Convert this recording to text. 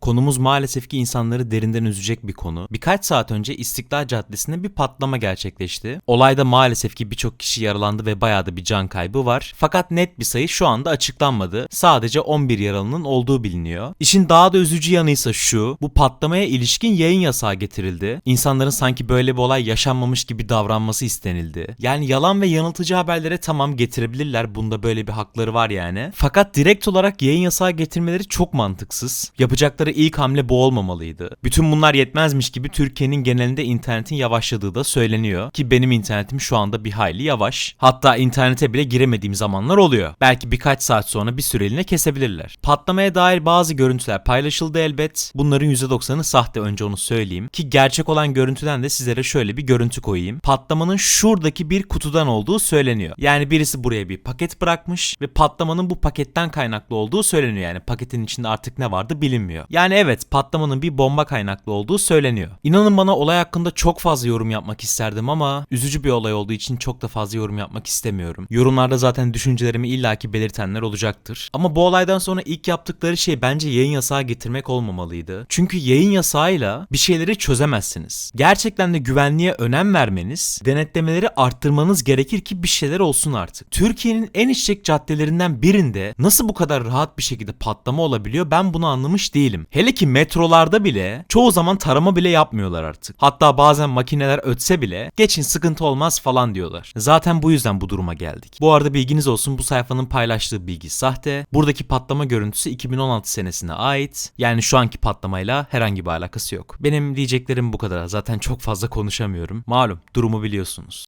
Konumuz maalesef ki insanları derinden üzecek bir konu. Birkaç saat önce İstiklal Caddesi'nde bir patlama gerçekleşti. Olayda maalesef ki birçok kişi yaralandı ve bayağı da bir can kaybı var. Fakat net bir sayı şu anda açıklanmadı. Sadece 11 yaralının olduğu biliniyor. İşin daha da üzücü yanı ise şu. Bu patlamaya ilişkin yayın yasağı getirildi. İnsanların sanki böyle bir olay yaşanmamış gibi davranması istenildi. Yani yalan ve yanıltıcı haberlere tamam getirebilirler. Bunda böyle bir hakları var yani. Fakat direkt olarak yayın yasağı getirmeleri çok mantıksız. Yapacakları ilk hamle bu olmamalıydı. Bütün bunlar yetmezmiş gibi Türkiye'nin genelinde internetin yavaşladığı da söyleniyor. Ki benim internetim şu anda bir hayli yavaş. Hatta internete bile giremediğim zamanlar oluyor. Belki birkaç saat sonra bir süreliğine kesebilirler. Patlamaya dair bazı görüntüler paylaşıldı elbet. Bunların %90'ı sahte önce onu söyleyeyim. Ki gerçek olan görüntüden de sizlere şöyle bir görüntü koyayım. Patlamanın şuradaki bir kutudan olduğu söyleniyor. Yani birisi buraya bir paket bırakmış ve patlamanın bu paketten kaynaklı olduğu söyleniyor. Yani paketin içinde artık ne vardı bilinmiyor. Yani evet patlamanın bir bomba kaynaklı olduğu söyleniyor. İnanın bana olay hakkında çok fazla yorum yapmak isterdim ama üzücü bir olay olduğu için çok da fazla yorum yapmak istemiyorum. Yorumlarda zaten düşüncelerimi illaki belirtenler olacaktır. Ama bu olaydan sonra ilk yaptıkları şey bence yayın yasağı getirmek olmamalıydı. Çünkü yayın yasağıyla bir şeyleri çözemezsiniz. Gerçekten de güvenliğe önem vermeniz, denetlemeleri arttırmanız gerekir ki bir şeyler olsun artık. Türkiye'nin en işlek caddelerinden birinde nasıl bu kadar rahat bir şekilde patlama olabiliyor ben bunu anlamış değilim. Hele ki metrolarda bile çoğu zaman tarama bile yapmıyorlar artık. Hatta bazen makineler ötse bile geçin sıkıntı olmaz falan diyorlar. Zaten bu yüzden bu duruma geldik. Bu arada bilginiz olsun bu sayfanın paylaştığı bilgi sahte. Buradaki patlama görüntüsü 2016 senesine ait. Yani şu anki patlamayla herhangi bir alakası yok. Benim diyeceklerim bu kadar. Zaten çok fazla konuşamıyorum. Malum durumu biliyorsunuz.